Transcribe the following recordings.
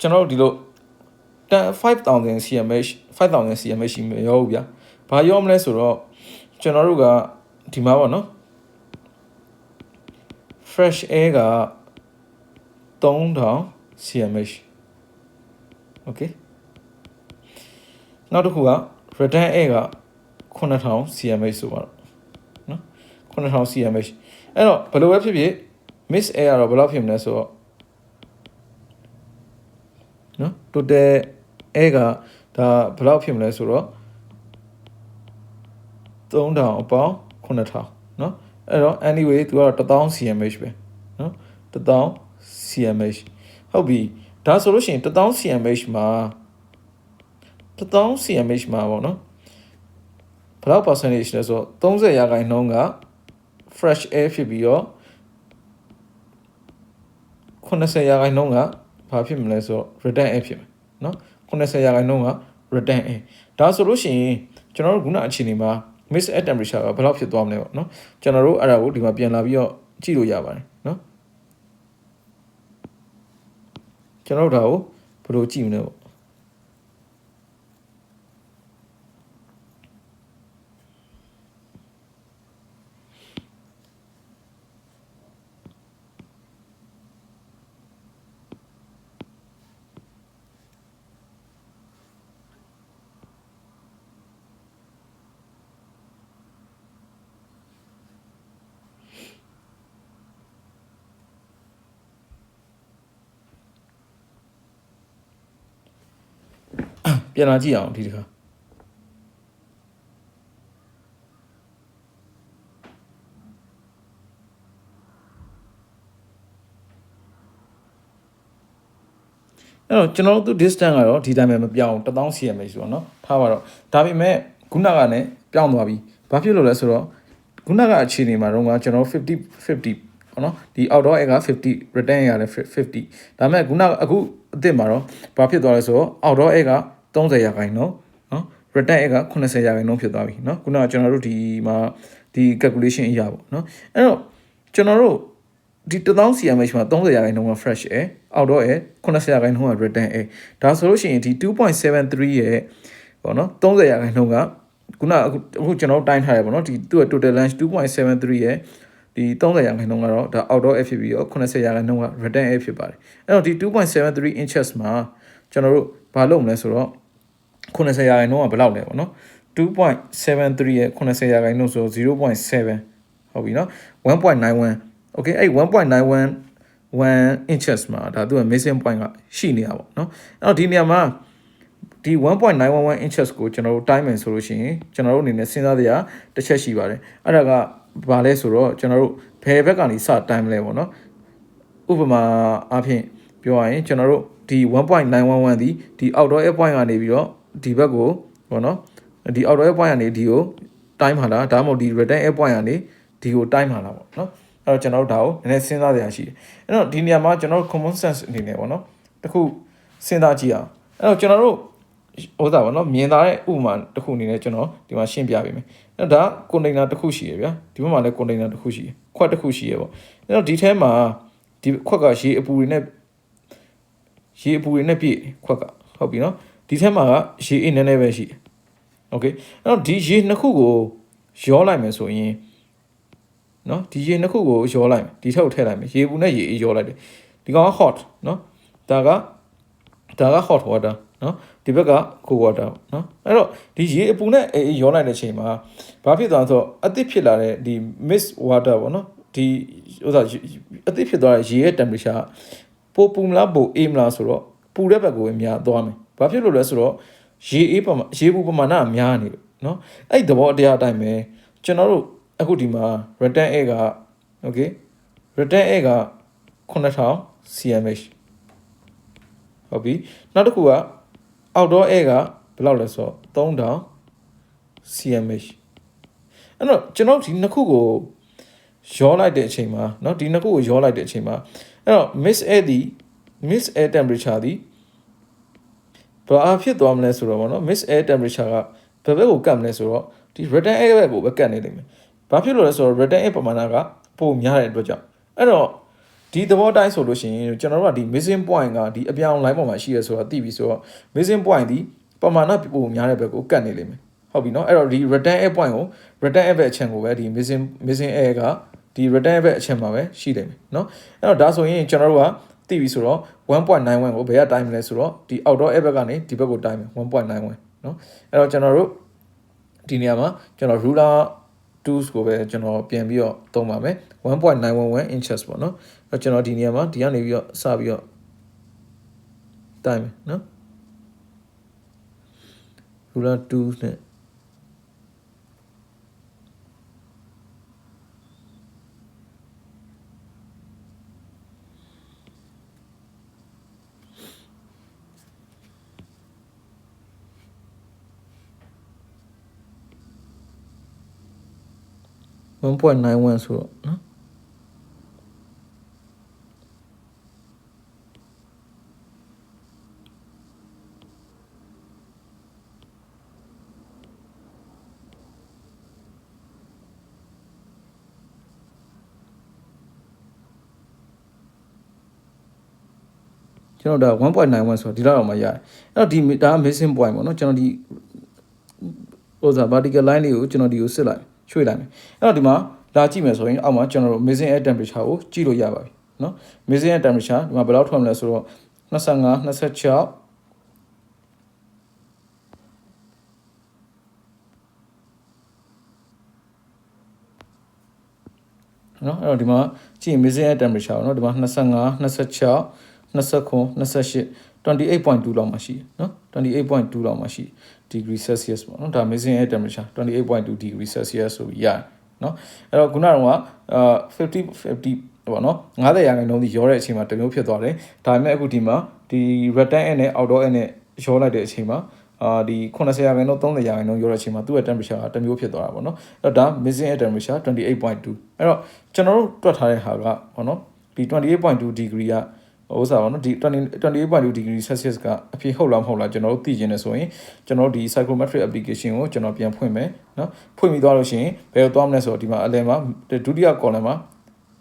ကျွန်တော်တို့ဒီလို5000 cmh 5000 cmh ရှိမရောဘူးဗျာဘာရောမလဲဆိုတော့ကျွန်တော်တို့ကဒီမှာပေါ့နော် fresh air က3000 cmh okay နောက်တစ်ခုက return air က9000 cmh ဆိုပါတော့နော်9000 cmh အဲ့တော့ဘယ်လိုပဲဖြစ်ဖြစ် miss air ကတော့ဘယ်လောက်ဖြစ်မလဲဆိုတော့ နော် total air ကဒါဘယ်လောက်ဖြစ်မလဲဆိုတော့3000အပေါင်း9000နော်အဲ့တော့ anyway သူကတော့1000 cmh ပဲနော်1000 cmh ဟုတ်ပြီဒါဆိုလို့ရှိရင်1000 cmh မှာ1000 cmh မှာပေါ့နော်ဘယ်လောက် percentage လဲဆိုတော့30ရာခိုင်နှုန်းက fresh air ဖြစ်ပြီးတော့80ရာခိုင်နှုန်းက ဘာဖြစ်မလဲဆိုတော့ return air ဖြစ်မယ်နော်80ရာခိုင်နှုန်းက return air ဒါဆိုလို့ရှိရင်ကျွန်တော်တို့ခုနအခြေအနေမှာ miss air temperature ကဘယ်လောက်ဖြစ်သွားမလဲပေါ့နော်ကျွန်တော်တို့အဲ့ဒါကိုဒီမှာပြန်လာပြီးတော့ကြည့်လို့ရပါတယ်နော်ကျွန်တော်တို့ဒါကိုဘယ်လိုကြည့်မလဲပေါ့ ပြန်လာကြည့်အောင်ဒီတစ်ခါအဲ့တော့ကျွန်တော်တို့ distance ကတော့ဒီတိုင်းပဲမပြောင်း1000 cm ဆိုတော့เนาะထားပါတော့ဒါပေမဲ့ခုနကလည်းပြောင်းသွားပြီဘာဖြစ်လို့လဲဆိုတော့ခုနကအခြေအနေမှာတော့ကကျွန်တော်50 50ပေါ့နော်ဒီ outdoor air က50 return air ကလည်း50ဒါပေမဲ့ခုနကအခုအစ်စ်မှာတော့ဘာဖြစ်သွားလဲဆိုတော့ outdoor air က 30ရာခိုင်နှုန်းနော် return air က80ရာခိုင်နှုန်းဖြစ်သွားပြီနော်ခုနကကျွန်တော်တို့ဒီမှာဒီ calculation အရာပေါ့နော်အဲ့တော့ကျွန်တော်တို့ဒီ1000 cmh မှာ30ရာခိုင်နှုန်းက fresh air outdoor air 80ရာခိုင်နှုန်းက return air ဒါဆိုလို့ရှိရင်ဒီ2.73ရဲ့ပေါ့နော်30ရာခိုင်နှုန်းကခုနအခုကျွန်တော်တိုင်းထားရပေါ့နော်ဒီသူ့ရဲ့ total length 2.73ရဲ့ဒီ30ရာခိုင်နှုန်းကတော့ဒါ outdoor air ဖြစ်ပြီးတော့80ရာခိုင်နှုန်းက return air ဖြစ်ပါတယ်အဲ့တော့ဒီ2.73 inches မှာကျွန်တော်တို့ ဘာလုပ်မလဲဆိုတော့80ရာခိုင်နှုန်းကဘယ်လောက်လဲပေါ့နော်2.73ရဲ့80ရာခိုင်နှုန်းဆို0.7ဟုတ်ပြီနော်1.91 okay အဲ့1.91 1 inches မှာဒါသူက missing point ကရှိနေတာပေါ့နော်အဲ့တော့ဒီနေရာမှာဒီ1.911 inches ကိုကျွန်တော်တို့တိုင်းမယ်ဆိုလို့ရှိရင်ကျွန်တော်တို့အနေနဲ့စဉ်းစားစရာတစ်ချက်ရှိပါတယ်အဲ့ဒါကဘာလဲဆိုတော့ကျွန်တော်တို့ဘယ်ဘက်ကနေစတိုင်းမလဲပေါ့နော်ဥပမာအားဖြင့်ပြောရရင်ကျွန်တော်တို့ ဒီ1.911ဒီဒီ outdoor air point ကနေပြီးတော့ဒီဘက်ကိုပေါ့နော်ဒီ outdoor air point ကနေဒီကိုတိုင်းမှာလားဒါမှမဟုတ်ဒီ return air point ကနေဒီကိုတိုင်းမှာလားပေါ့နော်အဲ့တော့ကျွန်တော်တို့ဒါကိုနည်းနည်းစဉ်းစားစရာရှိတယ်အဲ့တော့ဒီနေရာမှာကျွန်တော်တို့ common sense အနေနဲ့ပေါ့နော်တခုစဉ်းစားကြည့်အောင်အဲ့တော့ကျွန်တော်တို့ဟိုဒါပေါ့နော်မြင်သာတဲ့ဥပမာတစ်ခုအနေနဲ့ကျွန်တော်ဒီမှာရှင်းပြပေးမယ်အဲ့တော့ဒါကွန်တိန်နာတစ်ခုရှိရဗျာဒီဘက်မှာလည်းကွန်တိန်နာတစ်ခုရှိရခွက်တစ်ခုရှိရပေါ့အဲ့တော့ဒီထဲမှာဒီခွက်ကရေအပူတွေနဲ့ ရေအပူတွေနဲ့ပြည့်ခွက်ကဟုတ်ပြီနော်ဒီထဲမှာကရေအိနည်းနည်းပဲရှိတယ်โอเคအဲ့တော့ဒီရေနှစ်ခုကိုရောလိုက်မယ်ဆိုရင်နော်ဒီရေနှစ်ခုကိုရောလိုက်မယ်ဒီထက်ကိုထည့်လိုက်မယ်ရေပူနဲ့ရေအေးရောလိုက်တယ်ဒီကောင်က hot နော်ဒါကဒါက hot water နော်ဒီဘက်က cold water နော်အဲ့တော့ဒီရေအပူနဲ့အေးအေးရောလိုက်တဲ့အချိန်မှာဘာဖြစ်သွားလဲဆိုတော့အသစ်ဖြစ်လာတဲ့ဒီ mist water ပေါ့နော်ဒီဥစားအသစ်ဖြစ်သွားတဲ့ရေရဲ့ temperature ပိုပူမလားပိုအေးမလားဆိုတော့ပူတဲ့ဘက်ကိုပဲများသွားမယ်ဘာဖြစ်လို့လဲဆိုတော့ရေအေးပမာရေပူပမာဏများနေလို့เนาะအဲ့ဒီသဘောတရားအတိုင်းပဲကျွန်တော်တို့အခုဒီမှာ return air က okay return air က9000 cmh ဟုတ်ပြီနောက်တစ်ခုက outdoor air ကဘယ်လောက်လဲဆိုတော့3000 cmh အဲ့တော့ကျွန်တော်ဒီနှစ်ခုကိုရောလိုက်တဲ့အချိန်မှာเนาะဒီနှစ်ခုကိုရောလိုက်တဲ့အချိန်မှာ အဲ့တော့ miss air သည် miss air temperature သည်ဘာအဖြစ်သွားမလဲဆိုတော့ဗောနော် miss air temperature ကဘယ်ဘက်ကိုကတ်မလဲဆိုတော့ဒီ return air ဘက်ကိုပဲကတ်နေလိမ့်မယ်။ဘာဖြစ်လို့လဲဆိုတော့ return air ပမာဏကပိုများတဲ့အတွက်ကြောင့်အဲ့တော့ဒီသဘောတိုင်းဆိုလို့ရှိရင်ကျွန်တော်တို့ကဒီ missing point ကဒီအပြောင်းလိုင်းပေါ်မှာရှိရဆိုတာသိပြီဆိုတော့ missing point ဒီပမာဏပိုများတဲ့ဘက်ကိုကတ်နေလိမ့်မယ်။ဟုတ်ပြီနော်။အဲ့တော့ဒီ return air point ကို return air ဘက်အချင်ကိုပဲဒီ missing missing air က ဒီ return air ဘက်အချက်မှာပဲရှိတယ်မယ်เนาะအဲ့တော့ဒါဆိုရင်ကျွန်တော်တို့ကသိပြီဆိုတော့1.91ကိုဘယ်ကတိုင်းမလဲဆိုတော့ဒီ outdoor air ဘက်ကနေဒီဘက်ကိုတိုင်းမယ်1.91เนาะအဲ့တော့ကျွန်တော်တို့ဒီနေရာမှာကျွန်တော် ruler tools ကိုပဲကျွန်တော်ပြန်ပြီးတော့သုံးပါမယ်1.911 inches ပေါ့နော်အဲ့တော့ကျွန်တော်ဒီနေရာမှာဒီကနေပြီးတော့စပြီးတော့တိုင်းမယ်နော် ruler tools နဲ့ 1.91ဆိုတော့နော်ကျွန်တော်ဒါ1.91ဆိုတော့ဒီလောက်တော့မရတယ်အဲ့တော့ဒီဒါက missing point ပေါ့နော်ကျွန်တော်ဒီဟိုစား vertical line လေးကိုကျွန်တော်ဒီကိုစစ်လိုက် ရွှေ့လိုက်မယ်အဲ့တော့ဒီမှာလာကြည့်မယ်ဆိုရင်အောက်မှာကျွန်တော်တို့ missing air temperature ကိုကြည့်လို့ရပါပြီနော် missing air temperature ဒီမှာဘယ်လောက်ထွက်မလဲဆိုတော့25 26နော်အဲ့တော့ဒီမှာကြည့် missing air temperature เนาะဒီမှာ25 26 29 28 28.2လောက်မှရှိတယ်နော်28.2လောက်မှရှိ degree celsius ပေါ့နော်ဒါ amazing air temperature 28.2 degree celsius ဆိုပြီးရတယ်နော်အဲ့တော့ခုနကတော့အာ50 50ပေါ့နော်90ရာခိုင်နှုန်းဒီရောတဲ့အချိန်မှာတမျိုးဖြစ်သွားတယ်ဒါပေမဲ့အခုဒီမှာဒီ return air နဲ့ outdoor air နဲ့ရောလိုက်တဲ့အချိန်မှာအာဒီ80ရာခိုင်နှုန်း30ရာခိုင်နှုန်းရောတဲ့အချိန်မှာသူ့ရဲ့ temperature ကတမျိုးဖြစ်သွားတာပေါ့နော်အဲ့တော့ဒါ missing air temperature 28.2အဲ့တော့ကျွန်တော်တို့တွက်ထားတဲ့ဟာကပေါ့နော်ဒီ28.2 degree က ဥစားပါနော်ဒီ28.2 degree celsius ကအဖြစ်ဟုတ်လားမဟုတ်လားကျွန်တော်တို့သိကျင်နေဆိုရင်ကျွန်တော်တို့ဒီ psychrometric application ကိုကျွန်တော်ပြန်ဖွင့်မယ်နော်ဖွင့်ပြီးသွားလို့ရှိရင်ဘယ်လိုသွားမလဲဆိုတော့ဒီမှာအလယ်မှာဒုတိယ column မှာ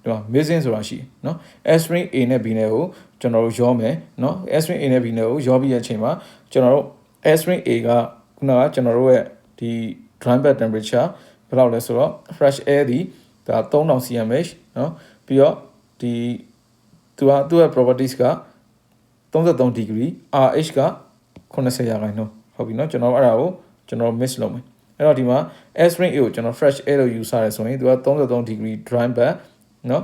ဒီမှာ missing ဆိုတာရှိနော် S string A နဲ့ B နဲ့ကိုကျွန်တော်တို့ရောမယ်နော် S string A နဲ့ B နဲ့ကိုရောပြီးတဲ့အချိန်မှာကျွန်တော်တို့ S string A ကခုနကကျွန်တော်တို့ရဲ့ဒီ drum bed temperature ဘယ်လောက်လဲဆိုတော့ fresh air ဒီဒါ3000 cmh နော်ပြီးတော့ဒီ သူကသူ့ရဲ့ properties က33 degree RH က80ရာခိုင်နှုန်းဟုတ်ပြီเนาะကျွန်တော်အဲ့ဒါကိုကျွန်တော် miss လုပ်မယ်အဲ့တော့ဒီမှာ air string A ကိုကျွန်တော် fresh air လို့ယူဆရဲဆိုရင်သူက33 degree dry bed เนาะ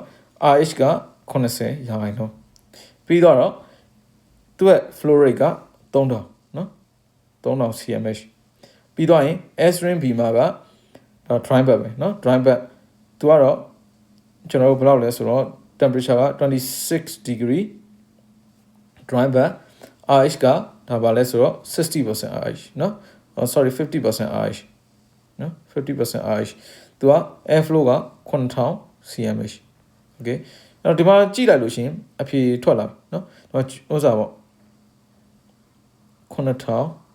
RH က80ရာခိုင်နှုန်းပြီးတော့သူ့ရဲ့ flow rate က3000เนาะ3000 cmh ပြီးတော့ရင် air string B မှာက dry bed ပဲเนาะ dry bed သူကတော့ကျွန်တော်တို့ဘယ်လောက်လဲဆိုတော့ temperature က26 degree dry bed RH ကဒါပါလဲဆိုတော့60% RHเนาะ sorry 50% RH เนาะ50% RH သူက air flow က9000 cmh okay အဲ့တော့ဒီမှာကြည့်လိုက်လို့ရှိရင်အဖြေထွက်လာเนาะဒီမှာဥစားပေါ့9000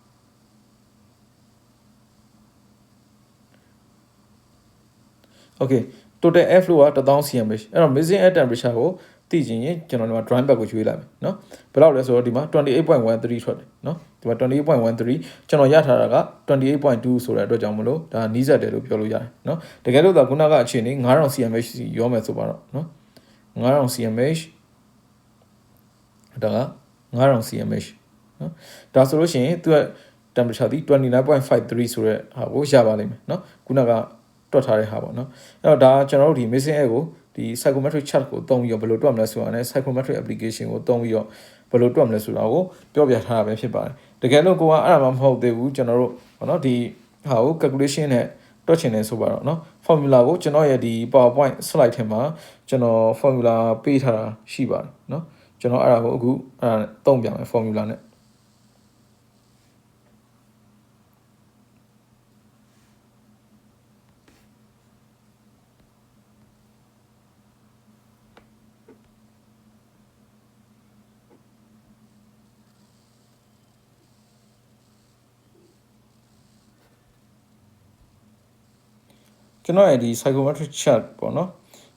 okay total air flow က1000 cm အဲ့တော့ missing air temperature ကိုသိချင်ရင်ကျွန်တော်ဒီမှာ dry back ကိုရွေးလိုက်မယ်เนาะဘယ်လောက်လဲဆိုတော့ဒီမှာ28.13ထွက်တယ်เนาะဒီမှာ28.13ကျွန်တော်ရထားတာက28.2ဆိုတဲ့အတွက်ကြောင့်မလို့ဒါနီးစပ်တယ်လို့ပြောလို့ရတယ်เนาะတကယ်လို့သာခုနကအခြေအနေ9000 cmh စီရောမယ်ဆိုပါတော့เนาะ9000 cmh ဒါက9000 cmh เนาะဒါဆိုလို့ရှိရင်သူက temperatureဒီ29.53ဆိုတဲ့ဟာကိုရပါလိမ့်မယ်เนาะခုနက တွက်ထားတဲ့ဟာပေါ့နော်အဲ့တော့ဒါကျွန်တော်တို့ဒီ missing air ကိုဒီ psychometric chart ကိုသုံးပြီးတော့ဘယ်လိုတွက်မလဲဆိုတာနဲ့ psychometric application ကိုသုံးပြီးတော့ဘယ်လိုတွက်မလဲဆိုတာကိုပြောပြထားတာပဲဖြစ်ပါတယ်တကယ်လို့ကိုကအဲ့ဒါမှမဟုတ်သေးဘူးကျွန်တော်တို့ပေါ့နော်ဒီဟာကို calculation နဲ့တွက်ချင်တယ်ဆိုပါတော့เนาะ formula ကိုကျွန်တော်ရဲ့ဒီ PowerPoint slide ထဲမှာကျွန်တော် formula ပေးထားတာရှိပါတယ်เนาะကျွန်တော်အဲ့ဒါကိုအခုအဲ့ဒါသုံးပြမယ် formula နဲ့ ကျွန်တော်ရဲ့ဒီ psychometric chart ပေါ့နော်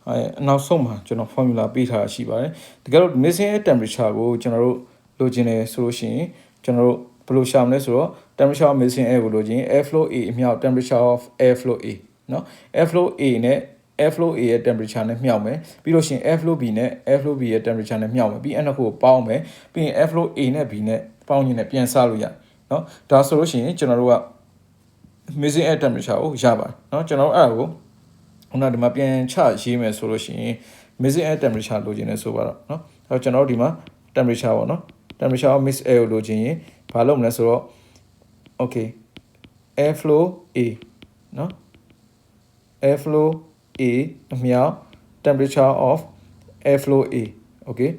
အဲအနောက်ဆုံးမှာကျွန်တော် formula ပေးထားတာရှိပါတယ်တကယ်လို့ missing air temperature ကိုကျွန်တော်တို့လိုချင်တယ်ဆိုလို့ရှိရင်ကျွန်တော်တို့ဘယ်လိုရှာမလဲဆိုတော့ temperature of missing air ကိုလိုချင် air flow A အမြောက် temperature of air flow A เนาะ air flow A နဲ့ air flow A ရဲ့ temperature နဲ့မြှောက်မယ်ပြီးလို့ရှိရင် air flow B နဲ့ air flow B ရဲ့ temperature နဲ့မြှောက်မယ်ပြီးအဲ့နှစ်ခုကိုပေါင်းမယ်ပြီးရင် air flow A နဲ့ B နဲ့ပေါင်းရင်လည်းပြန်စလို့ရတယ်เนาะဒါဆိုလို့ရှိရင်ကျွန်တော်တို့က missing air temperature ကိုရပါတယ်เนาะကျွန်တော်တို့အဲ့ဒါကိုခုနဒီမှာပြန်ချရေးမယ်ဆိုလို့ရှိရင် missing air temperature လိုချင်တယ်ဆိုပါတော့เนาะအဲ့တော့ကျွန်တော်တို့ဒီမှာ temperature ပေါ့เนาะ temperature of mix air ကိုလိုချင်ရင်ဘာလုပ်မလဲဆိုတော့ okay air flow A เนาะ air flow A အမြောက် temperature of air flow A okay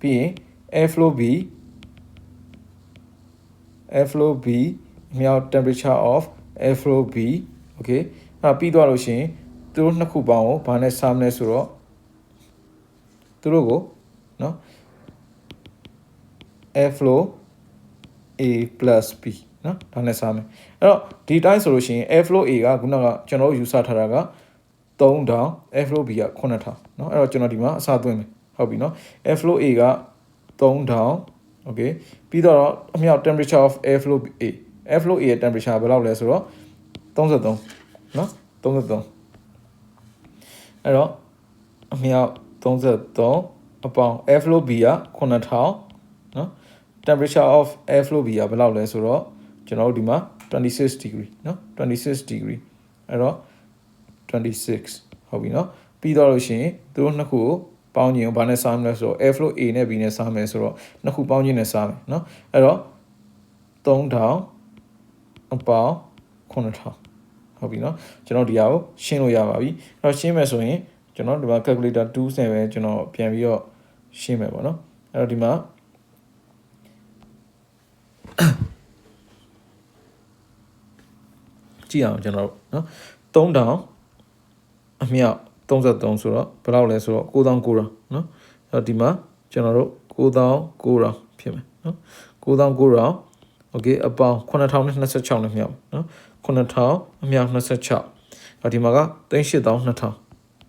ပြီးရင် air flow B air flow B အမြောက် temperature of afro b okay အဲ့ပြီးသွားလို့ရှိရင်သူတို့နှစ်ခုပေါင်းကိုဘာနဲ့စားမလဲဆိုတော့သူတို့ကိုနော် afro a plus b နော်ဒါနဲ့စားမယ်အဲ့တော့ဒီတိုင်းဆိုလို့ရှိရင် afro a ကခုနကကျွန်တော်တို့ယူဆထားတာက3000 afro b က9000နော်အဲ့တော့ကျွန်တော်ဒီမှာအစားသွင်းမယ်ဟုတ်ပြီနော် afro a က3000 okay ပြီးတော့အမြောက် temperature of airflow a air flow A ရဲ့ temperature ဘယ်လောက်လဲဆိုတော့33เนาะ33အဲ့တော့အမြောက်33အပေါင်း air flow B က9000เนาะ temperature of air flow B ကဘယ်လောက်လဲဆိုတော့ကျွန်တော်တို့ဒီမှာ26 degree เนาะ26 degree အဲ့တော့26ဟုတ်ပြီเนาะပြီးတော့လို့ရှိရင်သူတို့နှစ်ခုကိုပေါင်းခြင်းဘာနဲ့စားမလဲဆိုတော့ air flow A နဲ့ B နဲ့စားမယ်ဆိုတော့နှစ်ခုပေါင်းခြင်းနဲ့စားမယ်เนาะအဲ့တော့3000 အပေါင်း9000ဟုတ်ပြီเนาะကျွန်တော်ဒီဟာကိုရှင်းလို့ရပါပြီအဲ့တော့ရှင်းမယ်ဆိုရင်ကျွန်တော်ဒီမှာ calculator tools နဲ့ပဲကျွန်တော်ပြန်ပြီးတော့ရှင်းမယ်ပေါ့เนาะအဲ့တော့ဒီမှာကြည့်အောင်ကျွန်တော်တို့เนาะ3000အမြောက်33ဆိုတော့ဘယ်လောက်လဲဆိုတော့9900เนาะအဲ့တော့ဒီမှာကျွန်တော်တို့9900ဖြစ်မယ်เนาะ9900 okay အပေါင်း9026နဲ့မြောက်เนาะ9000အမြောက်26အဲ့ဒီမှာက38000 2000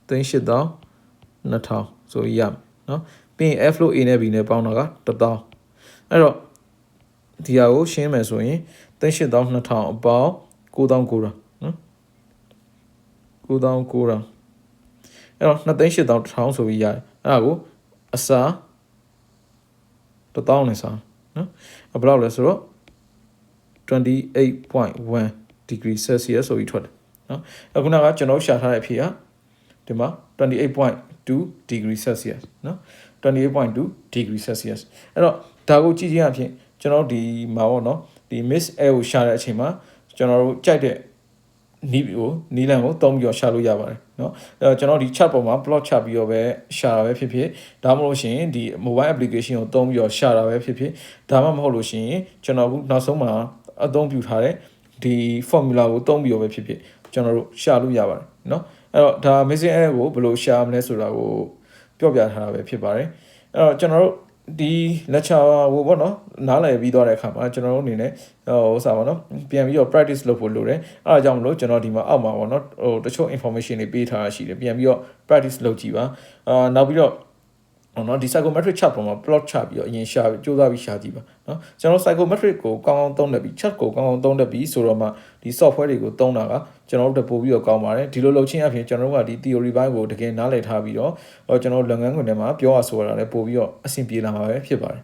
38000ဆိုရမယ်เนาะပြီးရင် F flow A နဲ့ B နဲ့ပေါင်းတာက1000အဲ့တော့ဒီဟာကိုရှင်းမယ်ဆိုရင်38000 2000အပေါင်း9900နော်9900အဲ့တော့28000 1000ဆိုပြီးရတယ်အဲ့ဒါကိုအစား1000နဲ့စားနော်ဘယ်လောက်လဲဆိုတော့ 28.1 degree celsius ဆိုပြီးထွက်တယ်နော်အခုနကကျွန်တော်ရှာထားတဲ့အဖြေကဒီမှာ28.2 degree celsius နော်28.2 degree celsius အဲ့တော့ဒါကိုကြည့်ချင်းအဖြစ်ကျွန်တော်ဒီမှာပေါ့နော်ဒီ miss air ကိုရှာတဲ့အချိန်မှာကျွန်တော်တို့ကြိုက်တဲ့နီးကိုနီးလန်ကိုတုံးပြီးတော့ရှာလို့ရပါတယ်เนาะအဲတော့ကျွန်တော်ဒီ chat ပေါ်မှာ plot ချပြီးတော့ပဲရှာတာပဲဖြစ်ဖြစ်ဒါမှမဟုတ်ရှင်ဒီ mobile application ကိုတုံးပြီးတော့ရှာတာပဲဖြစ်ဖြစ်ဒါမှမဟုတ်လို့ရှင်ကျွန်တော်အခုနောက်ဆုံးမှာ အသုံးပြုထားတဲ့ဒီ formula ကိုတုံးပြီးတော့ပဲဖြစ်ဖြစ်ကျွန်တော်တို့ရှာလို့ရပါတယ်เนาะအဲ့တော့ဒါ missing error ကိုဘယ်လိုရှာမလဲဆိုတာကိုပြောပြထားတာပဲဖြစ်ပါတယ်အဲ့တော့ကျွန်တော်တို့ဒီ lecture ဟိုပေါ့နော်နားလည်ပြီးသွားတဲ့အခါမှာကျွန်တော်တို့အနေနဲ့ဟိုဥစားပါနော်ပြန်ပြီးတော့ practice လုပ်ဖို့လိုတယ်အဲဒါကြောင့်မလို့ကျွန်တော်ဒီမှာအောက်မှာပေါ့နော်ဟိုတချို့ information တွေပေးထားတာရှိတယ်ပြန်ပြီးတော့ practice လုပ်ကြည့်ပါအာနောက်ပြီးတော့ ဟောနော်ဒီ psychometric chart ပေါ်မှာ plot ချပြီးတော့အရင်ရှာကြိုးစားပြီးရှာကြည့်ပါเนาะကျွန်တော် psychometric ကိုကောင်းကောင်းသုံးတတ်ပြီး chart ကိုကောင်းကောင်းသုံးတတ်ပြီးဆိုတော့မှဒီ software တွေကိုသုံးတာကကျွန်တော်တို့ပို့ပြီးတော့ကောင်းပါတယ်ဒီလိုလုပ်ချင်းအပြင်ကျွန်တော်တို့ကဒီ theory ဘိုင်းကိုတကယ်နားလည်ထားပြီးတော့ကျွန်တော်လုပ်ငန်းခွင်ထဲမှာပြောရဆိုတာလည်းပို့ပြီးတော့အဆင်ပြေလာမှာပဲဖြစ်ပါတယ်